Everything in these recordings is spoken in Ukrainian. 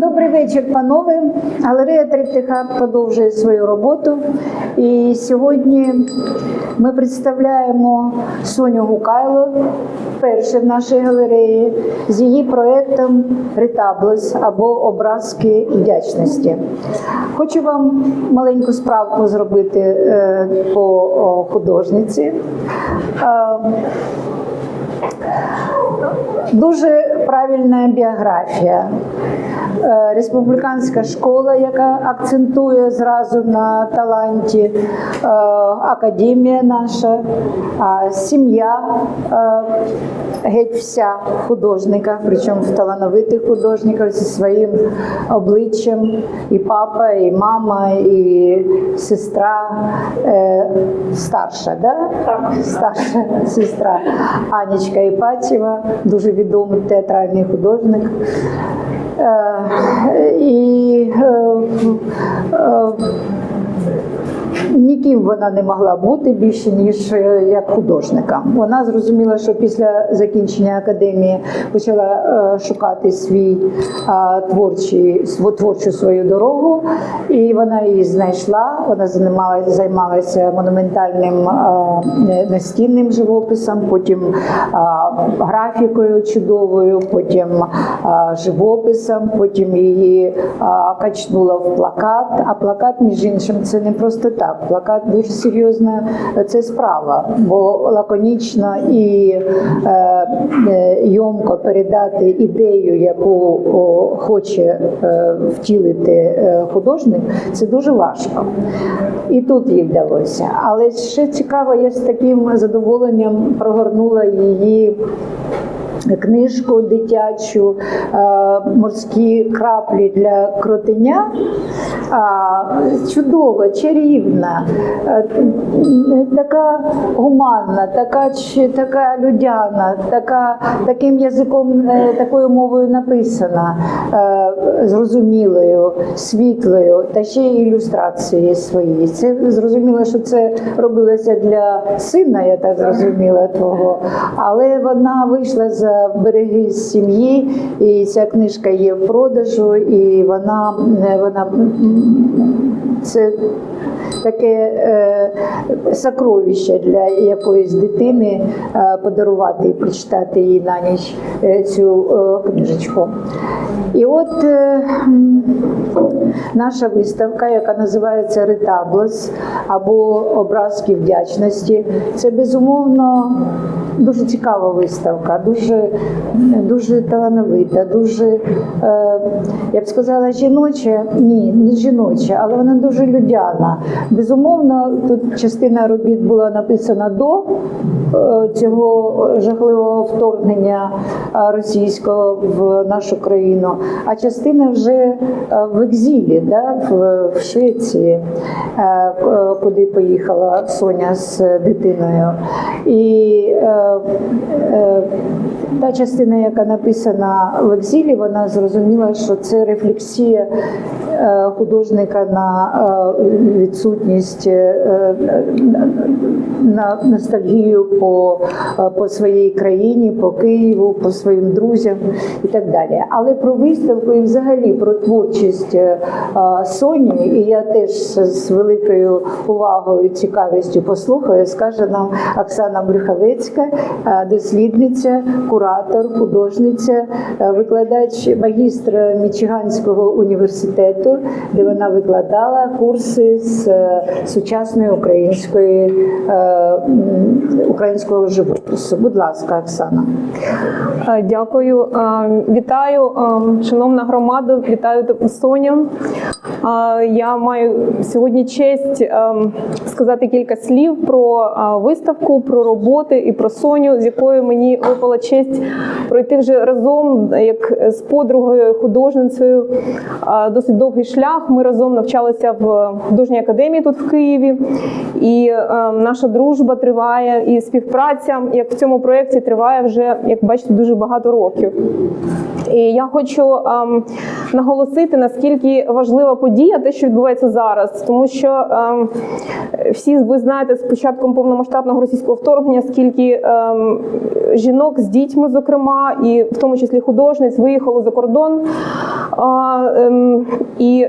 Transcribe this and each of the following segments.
Добрий вечір, панове. Галерея Триптиха продовжує свою роботу. І сьогодні ми представляємо Соню Гукайло, вперше в нашій галереї, з її проєктом Ретаблес або образки вдячності. Хочу вам маленьку справку зробити е, по художниці. Дуже правильна біографія. Е, Республіканська школа, яка акцентує зразу на таланті, е, академія наша, сім'я е, геть вся художника, причому талановитих художників зі своїм обличчям, і папа, і мама, і сестра старша, да? Так. старша сестра Анічка Іпатєва, дуже відомий театральний художник. Е, І е, е, ніким вона не могла бути більше, ніж е, як художника. Вона зрозуміла, що після закінчення академії почала е, шукати свій творчий, творчу свою дорогу, і вона її знайшла. Вона займалася, займалася монументальним настінним живописом, потім графікою чудовою, потім живописом, потім її качнула в плакат. А плакат, між іншим, це не просто так. Плакат дуже серйозна це справа, бо лаконічно і е, е, йомко передати ідею, яку хоче е, втілити художник, це дуже важко. І тут їй вдалося. Але ще цікаво, я з таким задоволенням прогорнула її. Книжку дитячу морські краплі для кротеня. Чудова, чарівна, е, така гуманна, така, така людяна, така, таким язиком, е, такою мовою написана, е, зрозумілою, світлою, та ще й ілюстрації свої. Це зрозуміло, що це робилося для сина, я так зрозуміла твого, але вона вийшла за береги сім'ї, і ця книжка є в продажу, і вона, вона це таке е, сокровище для якоїсь дитини е, подарувати і прочитати їй на ніч е, цю е, книжечку. І от е, наша виставка, яка називається Ретаблес або образки вдячності, це безумовно дуже цікава виставка, дуже, дуже талановита, дуже, е, я б сказала, жіноча. Ні, не жіноча, але вона дуже людяна. Безумовно, тут частина робіт була написана до е, цього жахливого вторгнення е, російського в нашу країну, а частина вже в екзілі, да, в, Швеції, куди поїхала Соня з дитиною. І е, е, та частина, яка написана в екзілі, вона зрозуміла, що це рефлексія художника на е, відсутність е, на- ностальгію по, е, по своїй країні, по Києву, по своїм друзям і так далі. Але про виставку і взагалі про творчість е, е, Соні, і я теж з великою увагою і цікавістю послухаю, скаже нам Оксана Брюховецька, е, дослідниця, куратор, художниця, е, викладач магістра Мічиганського університету, де вона викладала курси з е, сучасної української е, українського живопису. Будь ласка, Оксана. Е, Дякую. Вітаю, е, шановна громада, вітаю Соню. Я маю сьогодні честь е, сказати кілька слів про виставку, про роботи і про Соню, з якою мені випала честь пройти вже разом, як з подругою художницею. Досить довгий шлях. Ми разом навчалися в художній академії тут в Києві, і е, наша дружба триває, і співпраця, як в цьому проєкті, триває вже, як бачите, дуже багато років. І я хочу ем, наголосити, наскільки важлива важлива подія, те, що відбувається зараз, тому що е, всі ви знаєте з початком повномасштабного російського вторгнення, скільки е, жінок з дітьми, зокрема, і в тому числі художниць, виїхало за кордон. Ем, і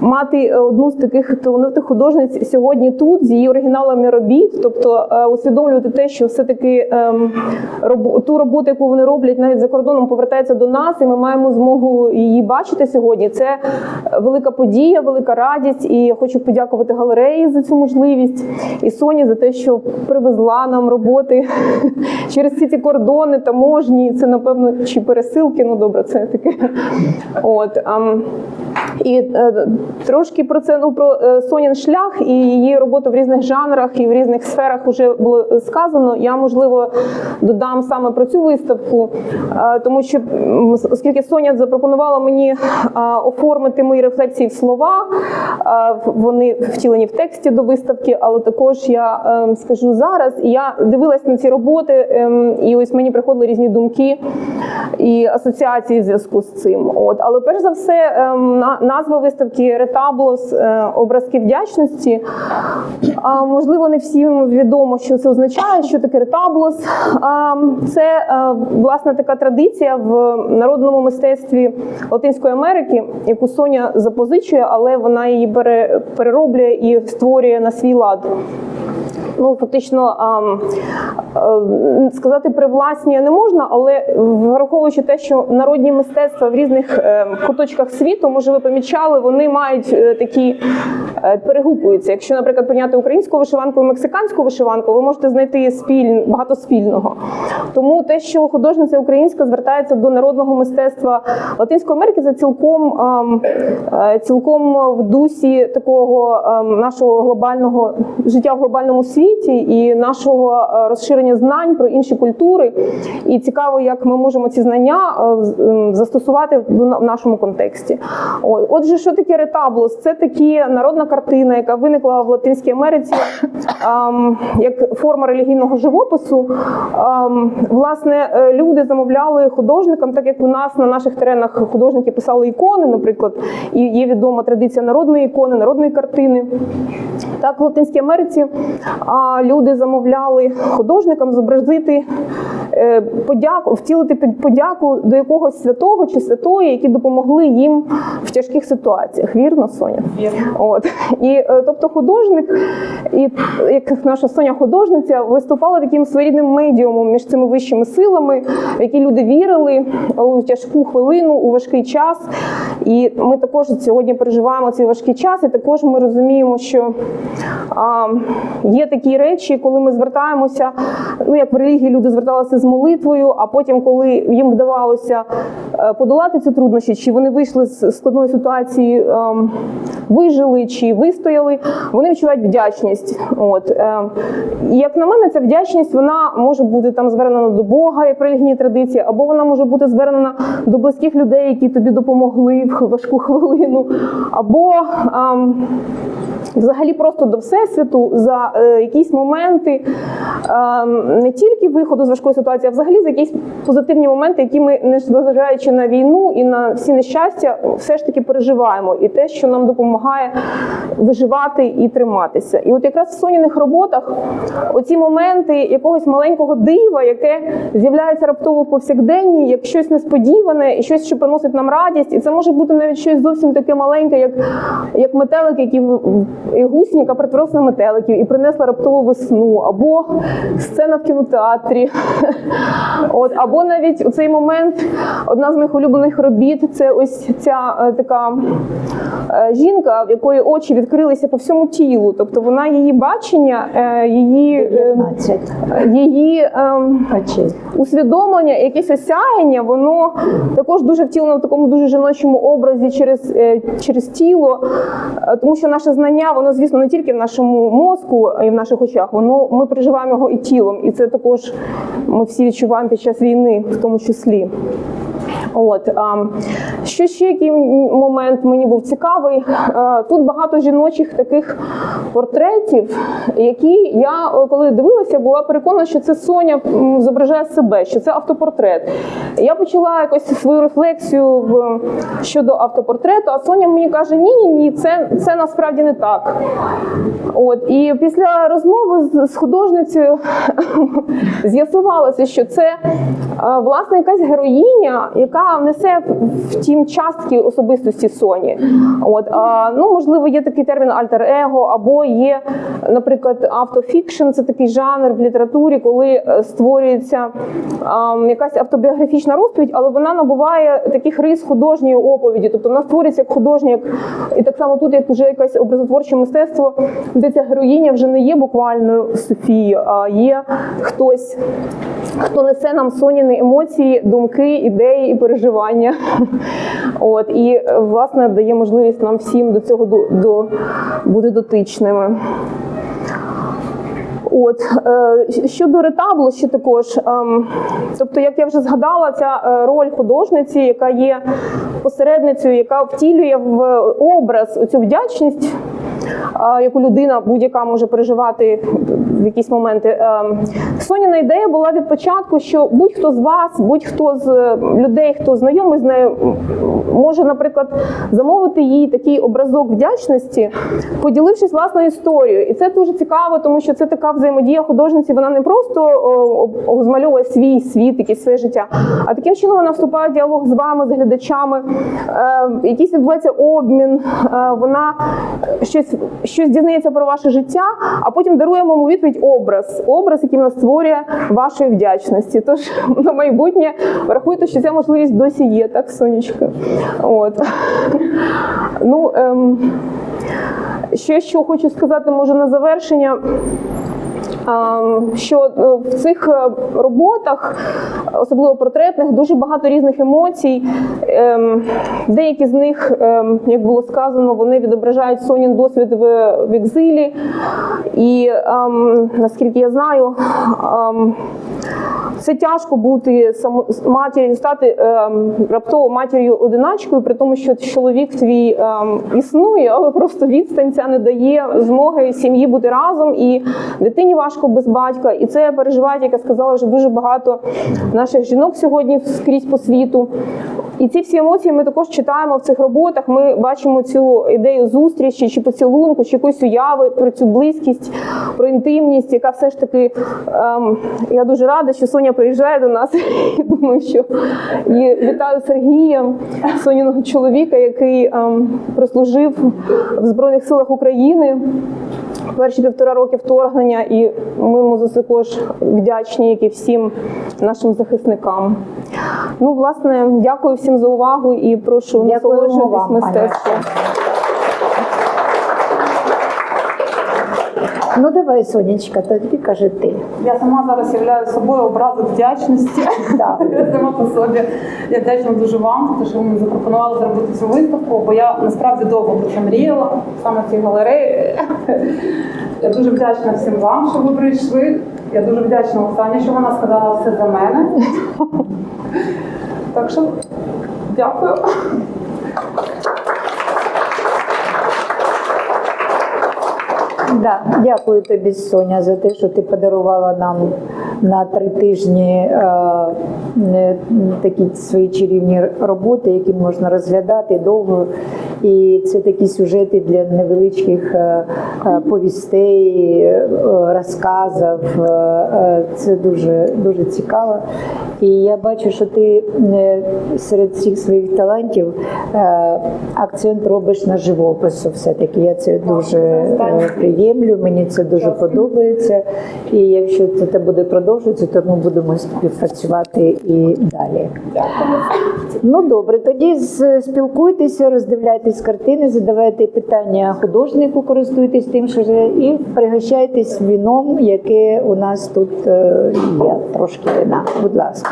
мати одну з таких талановитих художниць сьогодні тут з її оригіналами робіт, тобто е, усвідомлювати те, що все-таки ем, ту роботу, яку вони роблять навіть за кордоном, повертається до нас, і ми маємо змогу її бачити сьогодні. Це велика подія, велика радість. І я хочу подякувати галереї за цю можливість і Соні за те, що привезла нам роботи через всі ці кордони, таможні. Це напевно чи пересилки. Ну добре, це таке. От і е, трошки про це ну про е, Сонін шлях і її роботу в різних жанрах і в різних сферах вже було сказано. Я можливо додам саме про цю виставку, е, тому що оскільки Соня запропонувала мені оформити мої рефлексії в слова, вони втілені в тексті до виставки, але також я е, скажу зараз. Я дивилась на ці роботи, ем, і ось мені приходили різні думки і асоціації в зв'язку з цим. От, але перш за все, ем, назва виставки Ретаблос образки вдячності. Можливо, не всім відомо, що це означає, що таке ретаблос. Це е, власне така традиція в народному мистецтві Латинської Америки, яку Соня запозичує, але вона її перероблює і створює на свій лад. Ну, фактично е, сказати привласнює не можна, але враховуючи те, що народні мистецтва в різних е, куточках світу, може, ви помічали, вони мають е, такі перегукуються. Якщо, наприклад, прийняти українську вишиванку і мексиканську вишиванку, ви можете знайти спіль, багато спільного. Тому те, що художниця українська звертається до народного мистецтва Латинської Америки, це цілком цілком в дусі такого нашого глобального життя в глобальному світі і нашого е, розширення знань про інші культури. І цікаво, як ми можемо ці знання е, застосувати в нашому контексті. Отже, що таке ретаблос? Це такі народна картина, яка виникла в Латинській Америці як форма релігійного живопису. Власне, е, люди замовляли художникам, так як у нас на наших теренах художники писали ікони, наприклад, і є відома традиція народної ікони, народної картини. Так, в Латинській Америці люди замовляли художникам зобразити е, подяку, втілити подяку до якогось святого чи святої, які допомогли їм в тяжких ситуаціях. Вірно, Соня? Вірно. От і е, тобто художник, і як наша Соня художниця, виступала таким своєрідним медіумом між цими вищими силами, в які люди вірили у тяжку хвилину, у важкий час. І ми також сьогодні переживаємо цей важкий час, і також ми розуміємо, що а, є такі речі, коли ми звертаємося. Ну як в релігії люди зверталися з молитвою, а потім, коли їм вдавалося е, подолати ці труднощі, чи вони вийшли з складної ситуації, ем, вижили чи вистояли, вони відчувають вдячність. От е, і як на мене, ця вдячність вона може бути там звернена до Бога, як в релігійній традиції, або вона може бути звернена до близьких людей, які тобі допомогли в важку хвилину, або ем, взагалі просто до всесвіту за е, якісь моменти е, не тільки виходу з важкої ситуації, а взагалі за якісь позитивні моменти, які ми, незважаючи на війну і на всі нещастя, все ж таки переживаємо, і те, що нам допомагає виживати і триматися. І от якраз в соняних роботах оці моменти якогось маленького дива, яке з'являється раптово повсякденні, як щось несподіване і щось, що приносить нам радість, і це може бути навіть щось зовсім таке маленьке, як, як метелик, який і гусінь, яка перетворилася на метеликів і принесла раптову весну, або сцена в кінотеатрі. От, або навіть у цей момент одна з моїх улюблених робіт це ось ця е, така е, жінка, в якої очі відкрилися по всьому тілу. Тобто вона її бачення, е, її, е, її ем, усвідомлення, якесь осяяння, воно також дуже втілено в такому дуже жіночому образі через, е, через тіло, тому що наше знання, воно, звісно, не тільки в нашому мозку і в наших очах, воно ми переживаємо його і тілом, і це також ми всі відчуваємо під час війни, в тому числі. От що ще який момент мені був цікавий? Тут багато жіночих таких портретів, які я е, коли дивилася, була переконана, що це Соня зображає себе, що це автопортрет. Я почала якось свою рефлексію щодо автопортрету. А Соня мені каже: ні, ні, ні, це, це насправді не так. От і після розмови з, з художницею з'ясувалося, що це е, власне якась героїня, яка несе втім частки особистості Соні. От а, ну можливо, є такий термін альтер-его, або є, наприклад, автофікшн. Це такий жанр в літературі, коли е, створюється а, якась автобіографічна розповідь, але вона набуває таких рис художньої оповіді. Тобто вона створюється як художня, і так само тут, як вже якесь образотворче мистецтво, де ця героїня вже не є буквальною Софією, а є хтось, хто несе нам соняні емоції, думки, ідеї і переживання. От і е, власне дає можливість нам всім до цього до, до бути дотичними. От е, щодо ретаблу, ще також, ем, тобто, як я вже згадала, ця е, роль художниці, яка є посередницею, яка втілює в образ цю вдячність, яку людина будь-яка може переживати в якісь моменти. Ем, Соняна ідея була від початку, що будь-хто з вас, будь-хто з е, людей, хто знайомий з нею, може, наприклад, замовити їй такий образок вдячності, поділившись власною історією. І це дуже цікаво, тому що це така взаємодія художниці. Вона не просто змальовує свій світ, якесь своє життя, а таким чином вона вступає в діалог з вами, з глядачами. Е, якийсь відбувається обмін. Е, вона щось, щось дізнається про ваше життя, а потім даруємо йому відповідь образ, образ, який вона створює вашої вдячності. Тож на майбутнє врахуйте, що ця можливість досі є, так, сонечко. От. Ну, ем, що хочу сказати, може, на завершення. Що е, в цих е, роботах, особливо портретних, дуже багато різних емоцій. Ем, Деякі з них, ем, як було сказано, вони відображають Сонін досвід в, екзилі. І ем, наскільки я знаю, це тяжко бути матір'ю, стати ем, раптово матір'ю одиначкою, при тому, що чоловік твій ем, існує, але просто відстань ця не дає змоги сім'ї бути разом, і дитині важко без батька. І це переживають, як я сказала, вже дуже багато наших жінок сьогодні скрізь по світу. І ці всі емоції ми також читаємо в цих роботах. Ми бачимо цю ідею зустрічі чи поцілунку, чи якоїсь уяви про цю близькість, про інтимність, яка все ж таки ем, я дуже рада, що Соня приїжджає до нас. І думаю, що і вітаю Сергія, Соніного чоловіка, який ем, прослужив в Збройних силах України. Перші півтора роки вторгнення, і ми йому за це також вдячні, як і всім нашим захисникам. Ну, власне, дякую всім за увагу і прошу насолоджуватись мистецтвом. Ну давай, Сонечка, тоді кажи ти. Я сама зараз являю собою образу вдячності. Я сама по собі. Я вдячна дуже вам, те, що ви мені запропонували зробити цю виставку, бо я насправді довго про це мріяла, саме в цій галереї. Я дуже вдячна всім вам, що ви прийшли. Я дуже вдячна Оксані, що вона сказала все за мене. Так що дякую. Да, дякую тобі, Соня, за те, що ти подарувала нам на три тижні е, такі свої чарівні роботи, які можна розглядати довго. І це такі сюжети для невеличких е, е, повістей, е, розказів. Це дуже, дуже цікаво. І я бачу, що ти серед всіх своїх талантів акцент робиш на живопису. Все-таки я це дуже приємлю, мені це дуже подобається. І якщо це буде продовжуватися, то ми будемо співпрацювати і далі. Ну добре, тоді з- роздивляйтесь картини, задавайте питання художнику, користуйтесь тим, що вже, і пригощайтесь віном, яке у нас тут е, є. Трошки вина. Будь ласка.